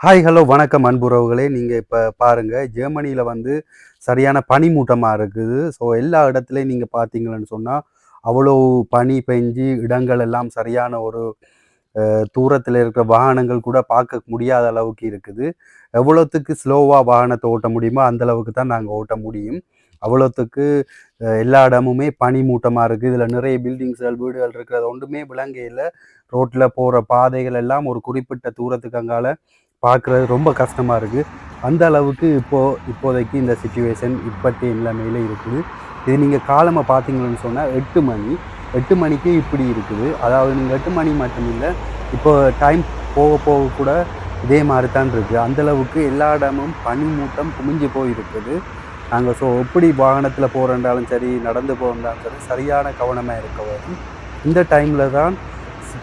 Hi hello வணக்கம் அன்புறவுகளே. நீங்கள் இப்போ பாருங்கள் ஜெர்மனியில் வந்து சரியான பனிமூட்டமாக இருக்குது. ஸோ எல்லா இடத்துலையும் நீங்கள் பார்த்தீங்கன்னு சொன்னால் அவ்வளோ பனி பெஞ்சு இடங்கள் எல்லாம் சரியான ஒரு தூரத்தில் இருக்கிற வாகனங்கள் கூட பார்க்க முடியாத அளவுக்கு இருக்குது. எவ்வளோத்துக்கு ஸ்லோவாக வாகனத்தை ஓட்ட முடியுமோ அந்த அளவுக்கு தான் நாங்கள் ஓட்ட முடியும். அவ்வளோத்துக்கு எல்லா இடமுமே பனி மூட்டமாக இருக்குது இதில் நிறைய பில்டிங்ஸ்கள் வீடுகள் இருக்கிறது ஒன்றுமே விலங்கையில் ரோட்டில் போகிற பாதைகள் எல்லாம் ஒரு குறிப்பிட்ட தூரத்துக்கு அங்கால பார்க்குறது ரொம்ப கஷ்டமாக இருக்குது அந்த அளவுக்கு இப்போது இப்போதைக்கு இந்த சுச்சுவேஷன் இப்பத்திய நிலைமையில் இருக்குது. இது நீங்கள் காலமாக பார்த்தீங்கன்னு சொன்னால் எட்டு மணி. எட்டு மணிக்கு இப்படி இருக்குது. அதாவது நீங்கள் எட்டு மணி மட்டும் இல்லை இப்போ டைம் போக போக கூட இதே மாதிரி தான் இருக்குது அந்தளவுக்கு எல்லா இடமும் பனிமூட்டம் குமிஞ்சு போயிருக்குது. நாங்கள் ஸோ எப்படி வாகனத்தில் போகிறேன்றாலும் சரி நடந்து போகிறதாலும் சரி சரியான கவனமாக இருக்க வரும் இந்த டைமில் தான்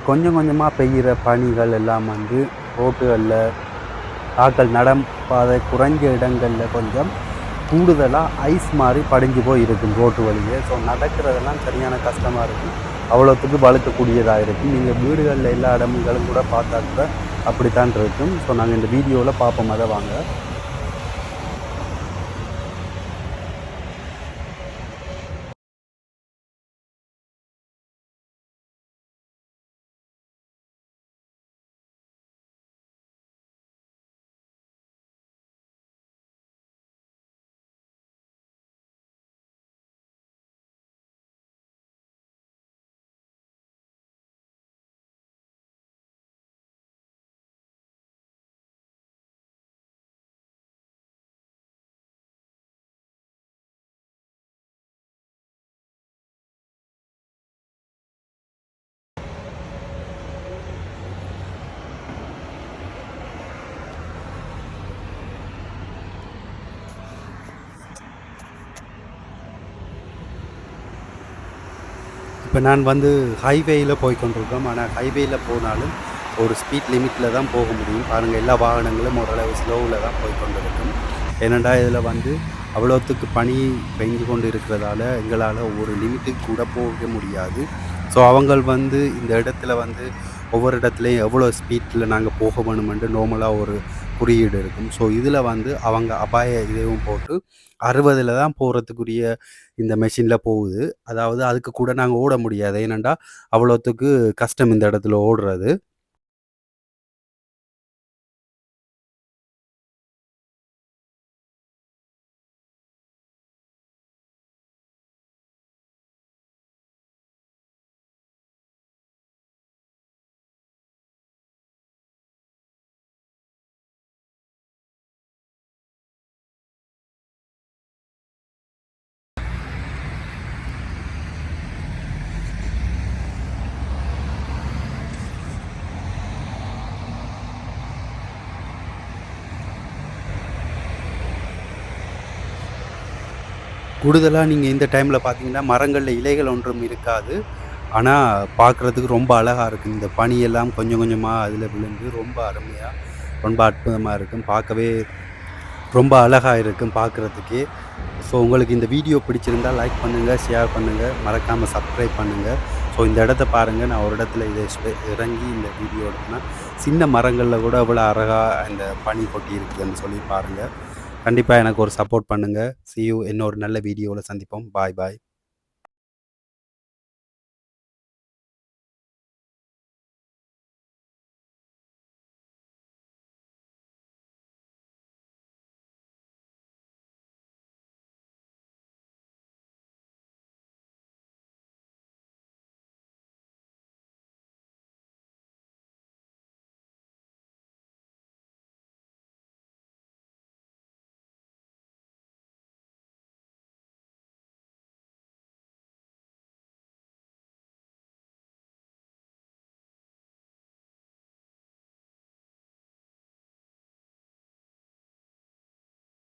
கொஞ்சம் கொஞ்சமாக பெய்கிற பனிகள் எல்லாம் வந்து ரோட்டுகளில் ஆக்கள் நடப்பாதை குறைஞ்ச இடங்களில் கொஞ்சம் கூடுதலாக ஐஸ் மாதிரி படிஞ்சு போய் இருக்கும் ரோட்டு வழியே. ஸோ நடக்கிறதெல்லாம் சரியான கஷ்டமாக இருக்கும். அவ்வளோத்துக்கு வளர்க்கக்கூடியதாக இருக்கும். நீங்கள் வீடுகளில் எல்லா இடங்களும் கூட பார்த்தா கூட அப்படித்தான் இருக்கும். ஸோ நாங்கள் இந்த வீடியோவில் பார்ப்போம். அதை வாங்க. இப்போ நான் வந்து ஹைவேயில் போய் கொண்டிருக்கோம். ஆனால் ஹைவேயில் போனாலும் ஒரு ஸ்பீட் லிமிட்டில் தான் போக முடியும். பாருங்கள் எல்லா வாகனங்களும் ஓரளவு ஸ்லோவில் தான் போய் கொண்டிருக்கும். ஏனெண்டா இதில் வந்து அவ்வளோத்துக்கு பனி பெஞ்சு கொண்டு இருக்கிறதால எங்களால் ஒரு லிமிட்டுக்கு கூட போக முடியாது. ஸோ அவங்க வந்து இந்த இடத்துல வந்து ஒவ்வொரு இடத்துலையும் எவ்வளோ ஸ்பீட்டில் நாங்கள் போக வேணுமென்று நார்மலாக ஒரு குறியீடு இருக்கும். ஸோ இதில் வந்து அவங்க அபாய இதுவும் போட்டு அறுபதில் தான் போகிறதுக்குரிய இந்த மெஷினில் போகுது. அதாவது அதுக்கு கூட நாங்கள் ஓட முடியாது. ஏனெண்டா அவ்வளோத்துக்கு கஷ்டம் இந்த இடத்துல ஓடுறது. கூடுதலாக நீங்கள் இந்த டைமில் பார்த்தீங்கன்னா மரங்களில் இலைகள் ஒன்றும் இருக்காது. ஆனால் பார்க்குறதுக்கு ரொம்ப அழகாக இருக்கும் இந்த பனியெல்லாம் கொஞ்சம் கொஞ்சமாக அதில் விழுந்து ரொம்ப அருமையாக ரொம்ப அற்புதமாக இருக்கும். பார்க்கவே ரொம்ப அழகாக இருக்கும் பார்க்குறதுக்கே ஸோ உங்களுக்கு இந்த வீடியோ பிடிச்சிருந்தா லைக் பண்ணுங்கள் ஷேர் பண்ணுங்கள் மறக்காமல் சப்ஸ்கிரைப் பண்ணுங்கள் ஸோ இந்த இடத்த பாருங்கள் நான் ஒரு இடத்துல இதை இறங்கி இந்த வீடியோ எடுத்தேன்னா சின்ன மரங்களில் கூட இவ்வளோ அழகாக இந்த பனி கொட்டி இருக்குதுன்னு சொல்லி பாருங்கள் கண்டிப்பாக எனக்கு ஒரு சப்போர்ட் பண்ணுங்கள் சி யூ இன்னொரு நல்ல வீடியோவில் சந்திப்போம். பாய் பாய்